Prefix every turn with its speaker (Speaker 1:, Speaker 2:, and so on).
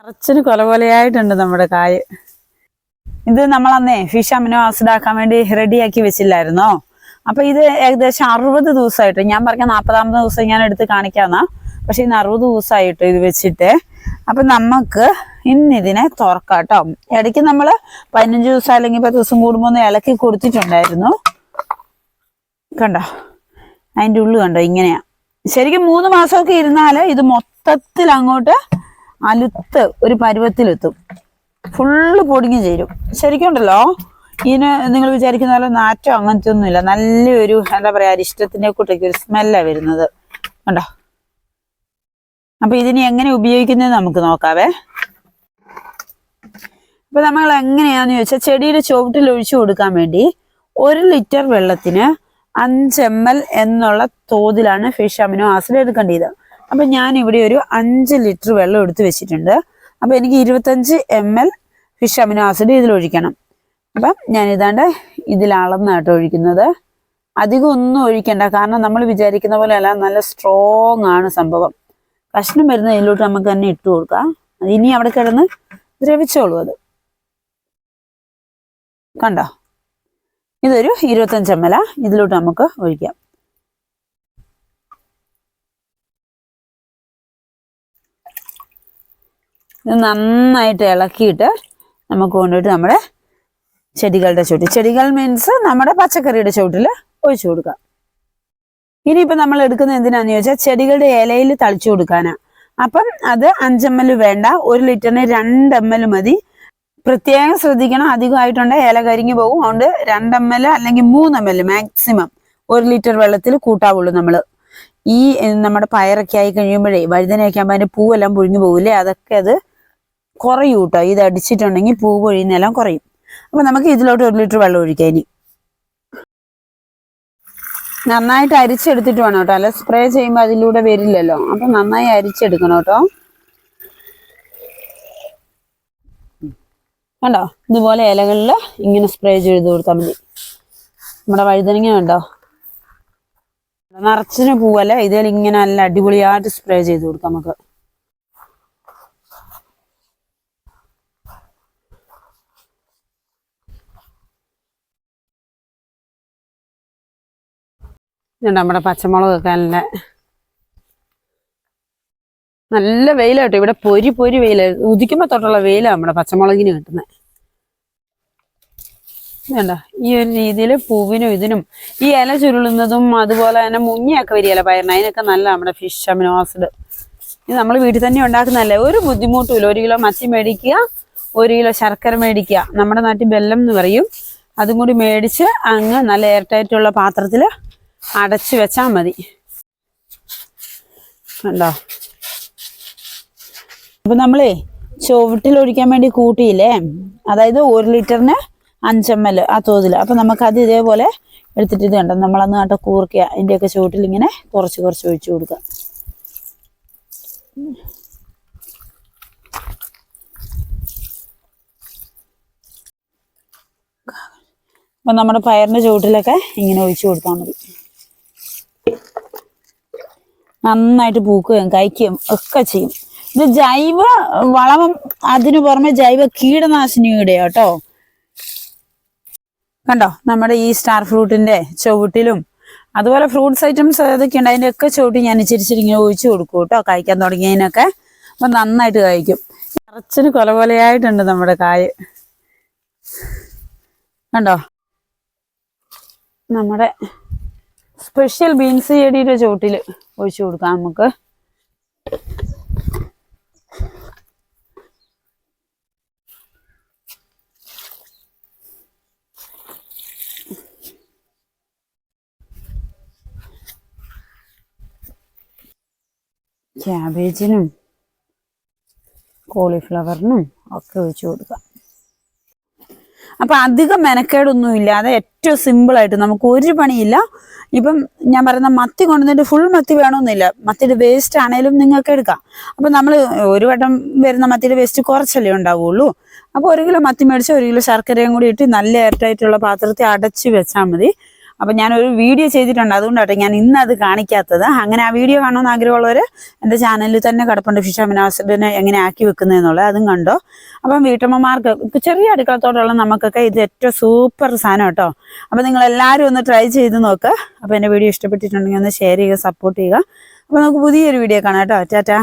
Speaker 1: നിറച്ചൊരു കൊല കൊലയായിട്ടുണ്ട് നമ്മുടെ കായ്. ഇത് നമ്മളന്നേ ഫിഷ് അമിനോ ആസിഡ് ആക്കാൻ വേണ്ടി റെഡിയാക്കി വെച്ചില്ലായിരുന്നോ? അപ്പൊ ഇത് ഏകദേശം അറുപത് ദിവസമായിട്ട് ഞാൻ പറഞ്ഞ നാൽപ്പതാമത് ദിവസം ഞാൻ എടുത്ത് കാണിക്കാന്നാ. പക്ഷെ ഇന്ന് അറുപത് ദിവസമായിട്ട് ഇത് വെച്ചിട്ട്. അപ്പൊ നമുക്ക് ഇന്നിതിനെ തുറക്കാം കേട്ടോ ഇടയ്ക്ക് നമ്മൾ പതിനഞ്ച് ദിവസം അല്ലെങ്കിൽ പത്ത് ദിവസം കൂടുമ്പോൾ ഒന്ന് ഇളക്കി കൊടുത്തിട്ടുണ്ടായിരുന്നു. കണ്ടോ? അതിന്റെ ഉള്ളു കണ്ടോ? ഇങ്ങനെയാ. ശരിക്കും മൂന്ന് മാസമൊക്കെ ഇരുന്നാൽ ഇത് മൊത്തത്തിൽ അങ്ങോട്ട് അലുത്ത് ഒരു പരുവത്തിലെത്തും. ഫുള്ള് പൊടിഞ്ഞു ചേരും. ശരിക്കും ഉണ്ടല്ലോ ഇതിന് നിങ്ങൾ വിചാരിക്കുന്ന പോലെ നാറ്റോ അങ്ങനത്തെ ഒന്നുമില്ല നല്ലൊരു എന്താ പറയാ അരിഷ്ടത്തിന്റെ കൂട്ടേക്ക് ഒരു സ്മെല്ലാ വരുന്നത്. കണ്ടോ? അപ്പൊ ഇതിനെ എങ്ങനെ ഉപയോഗിക്കുന്നത് നമുക്ക് നോക്കാവേ. അപ്പൊ നമ്മൾ എങ്ങനെയാന്ന് ചോദിച്ചാൽ ചെടിയുടെ ചുവട്ടിൽ ഒഴിച്ചു കൊടുക്കാൻ വേണ്ടി ഒരു ലിറ്റർ വെള്ളത്തിന് അഞ്ച് എം എൽ എന്നുള്ള തോതിലാണ് ഫിഷ് അമിനോ ആസിഡ് എടുക്കേണ്ടത്. അപ്പൊ ഞാൻ ഇവിടെ ഒരു അഞ്ച് ലിറ്റർ വെള്ളം എടുത്ത് വെച്ചിട്ടുണ്ട്. അപ്പൊ എനിക്ക് ഇരുപത്തഞ്ച് M L fish amino acid ഇതിൽ ഒഴിക്കണം. അപ്പം ഞാൻ ഇതാണ്ട് ഇതിൽ അളന്നാട്ടോ ഒഴിക്കുന്നത്. അധികം ഒന്നും ഒഴിക്കണ്ട. കാരണം നമ്മൾ വിചാരിക്കുന്ന പോലെ അല്ല നല്ല സ്ട്രോങ് ആണ് സംഭവം. കഷ്ണം വരുന്ന ഇതിലോട്ട് നമുക്ക് തന്നെ ഇട്ട് കൊടുക്കാം. അത് ഇനി അവിടെ കിടന്ന് ദ്രവിച്ചോളൂ അത്. കണ്ടോ? ഇതൊരു ഇരുപത്തഞ്ച് എം എൽ ഇതിലോട്ട് നമുക്ക് ഒഴിക്കാം. ഇത് നന്നായിട്ട് ഇളക്കിയിട്ട് നമുക്ക് കൊണ്ടുപോയിട്ട് നമ്മുടെ ചെടികളുടെ ചുവട്ടിൽ. ചെടികൾ മീൻസ് നമ്മുടെ പച്ചക്കറിയുടെ ചുവട്ടിൽ ഒഴിച്ചു കൊടുക്കാം. ഇനിയിപ്പോൾ നമ്മൾ എടുക്കുന്നത് എന്തിനാന്ന് ചോദിച്ചാൽ ചെടികളുടെ ഇലയിൽ തളിച്ചു കൊടുക്കാനാണ് അപ്പം അത് അഞ്ച് എൽ വേണ്ട ഒരു ലിറ്ററിന് രണ്ട് എം എൽ മതി. പ്രത്യേകം ശ്രദ്ധിക്കണം അധികമായിട്ടുണ്ടെങ്കിൽ ഇല കരിഞ്ഞു പോകും. അതുകൊണ്ട് രണ്ട് എം എൽ അല്ലെങ്കിൽ മൂന്ന് എം എൽ മാക്സിമം ഒരു ലിറ്റർ വെള്ളത്തിൽ കൂട്ടാവുള്ളൂ നമ്മൾ. ഈ നമ്മുടെ പയറൊക്കെ ആയി കഴിയുമ്പോഴേ വഴുതനയൊക്കെ ആകുമ്പോൾ അതിന്റെ പൂവെല്ലാം പൊഴിഞ്ഞു പോകില്ലേ? അതൊക്കെ അത് കുറയും കേട്ടോ ഇത് അടിച്ചിട്ടുണ്ടെങ്കിൽ പൂ പൊഴിയുന്നെല്ലാം കുറയും. അപ്പൊ നമുക്ക് ഇതിലോട്ട് ഒരു ലിറ്റർ വെള്ളം ഒഴിക്കാം ഇനി. നന്നായിട്ട് അരിച്ചെടുത്തിട്ട് വേണം കേട്ടോ. അല്ല സ്പ്രേ ചെയ്യുമ്പോൾ അതിലൂടെ വരില്ലല്ലോ. അപ്പൊ നന്നായി അരിച്ചെടുക്കണം കേട്ടോ. കണ്ടോ? ഇതുപോലെ ഇലകളിൽ ഇങ്ങനെ സ്പ്രേ ചെയ്ത് കൊടുത്താൽ മതി. നമ്മുടെ വഴുതനങ്ങ കണ്ടോ? നിറച്ചിന് പൂവല്ല? ഇതിൽ ഇങ്ങനെ നല്ല അടിപൊളിയായിട്ട് സ്പ്രേ ചെയ്ത് കൊടുക്കാം നമുക്ക്. ഇതുണ്ട് നമ്മുടെ പച്ചമുളകൊക്കെ നല്ല നല്ല വെയിലാട്ടോ. ഇവിടെ പൊരി പൊരി വെയില. ഉദിക്കുമ്പോ തൊട്ടുള്ള വെയിലാണ് നമ്മുടെ പച്ചമുളകിന് കിട്ടുന്നത് ഈ ഒരു രീതിയിൽ പൂവിനും ഇതിനും ഈ ഇല ചുരുളുന്നതും അതുപോലെ തന്നെ മുങ്ങിയൊക്കെ വരികയല്ല പയറിന്. അതിനൊക്കെ നല്ല നമ്മുടെ ഫിഷ് അമിനോ ആസിഡ് ഇത് നമ്മൾ വീട്ടിൽ തന്നെ ഉണ്ടാക്കുന്നതല്ലേ. ഒരു ബുദ്ധിമുട്ടുമില്ല ഒരു കിലോ മത്തി മേടിക്കുക ഒരു കിലോ ശർക്കര മേടിക്കുക. നമ്മുടെ നാട്ടിൽ ബെല്ലം എന്ന് പറയും. അതും കൂടി മേടിച്ച് അങ്ങ് നല്ല എയർ ടൈറ്റുള്ള പാത്രത്തിൽ അടച്ചു വെച്ചാൽ മതി. കണ്ടോ? അപ്പൊ നമ്മളേ ചുവട്ടിൽ ഒഴിക്കാൻ വേണ്ടി കൂട്ടിയില്ലേ? അതായത് ഒരു ലിറ്ററിന് അഞ്ച് എം എൽ ആ തോതിൽ അപ്പൊ നമുക്ക് അത് ഇതേപോലെ എടുത്തിട്ട് ഇത് കണ്ടോ? നമ്മളന്ന് കേട്ടോ കൂർക്കുക അതിന്റെയൊക്കെ ചുവട്ടിൽ ഇങ്ങനെ കുറച്ച് കുറച്ച് ഒഴിച്ചു കൊടുക്കുക. അപ്പൊ നമ്മുടെ പയറിന്റെ ചുവട്ടിലൊക്കെ ഇങ്ങനെ ഒഴിച്ചു കൊടുത്താൽ മതി. നന്നായിട്ട് പൂക്കുകയും കഴിക്കുകയും ഒക്കെ ചെയ്യും. ഇത് ജൈവ വളം അതിനു പുറമെ ജൈവ കീടനാശിനിയുടെ കേട്ടോ. കണ്ടോ? നമ്മുടെ ഈ സ്റ്റാർ ഫ്രൂട്ടിന്റെ ചുവട്ടിലും അതുപോലെ ഫ്രൂട്ട്സ് ഐറ്റംസ് ഏതൊക്കെ ഉണ്ട്? അതിന്റെ ഒക്കെ ചുവട്ടിൽ ഞാൻ ഇച്ചിരിച്ചിരിങ്ങനെ ഒഴിച്ചു കൊടുക്കും കേട്ടോ. കഴിക്കാൻ തുടങ്ങിയതിനൊക്കെ. അപ്പൊ നന്നായിട്ട് കഴിക്കും നിറച്ചൊരു കൊല പോലെയായിട്ടുണ്ട് നമ്മുടെ കായ്. കണ്ടോ? നമ്മുടെ സ്പെഷ്യൽ ബീൻസ് ചെടിയുടെ ചുവട്ടിൽ ഒഴിച്ചു കൊടുക്കാം നമുക്ക്. ക്യാബേജിനും കോളിഫ്ലവറിനും ഒക്കെ ഒഴിച്ചു കൊടുക്കാം. അപ്പൊ അധികം മെനക്കേടൊന്നും ഇല്ലാതെ ഏറ്റവും സിമ്പിൾ ആയിട്ട് നമുക്ക് ഒരു പണിയില്ല. ഇപ്പം ഞാൻ പറയുന്ന മത്തി കൊണ്ടുവന്നിട്ട് ഫുൾ മത്തി വേണമെന്നില്ല മത്തിയുടെ വേസ്റ്റ് ആണേലും നിങ്ങൾക്ക് എടുക്കാം. അപ്പൊ നമ്മൾ ഒരു വട്ടം വരുന്ന മത്തിയുടെ വേസ്റ്റ് കുറച്ചല്ലേ ഉണ്ടാവുള്ളൂ. അപ്പൊ ഒരു കിലോ മത്തി മേടിച്ച് ഒരു കിലോ ശർക്കരയും കൂടി ഇട്ട് നല്ല എയർടൈറ്റുള്ള പാത്രത്തിൽ അടച്ച് വെച്ചാൽ മതി. അപ്പം ഞാനൊരു വീഡിയോ ചെയ്തിട്ടുണ്ട്. അതുകൊണ്ടാട്ടെ ഞാൻ ഇന്ന് അത് കാണിക്കാത്തത്. അങ്ങനെ ആ വീഡിയോ കാണണമെന്ന് ആഗ്രഹമുള്ളവർ എന്റെ ചാനലിൽ തന്നെ കിടപ്പുണ്ട്. ഫിഷ് അമിനോ എങ്ങനെ ആക്കി വെക്കുന്നതെന്നുള്ളത് അതും കണ്ടോ? അപ്പം വീട്ടമ്മമാർക്ക് ചെറിയ അടുക്കളത്തോടുള്ള നമുക്കൊക്കെ ഇത് ഏറ്റവും സൂപ്പർ സാധനം കേട്ടോ. അപ്പം നിങ്ങൾ എല്ലാവരും ഒന്ന് ട്രൈ ചെയ്ത് നോക്ക്. അപ്പോൾ എന്റെ വീഡിയോ ഇഷ്ടപ്പെട്ടിട്ടുണ്ടെങ്കിൽ ഒന്ന് ഷെയർ ചെയ്യുക സപ്പോർട്ട് ചെയ്യുക. അപ്പോൾ നമുക്ക് പുതിയൊരു വീഡിയോ കാണാം കേട്ടോ. ടാറ്റാ.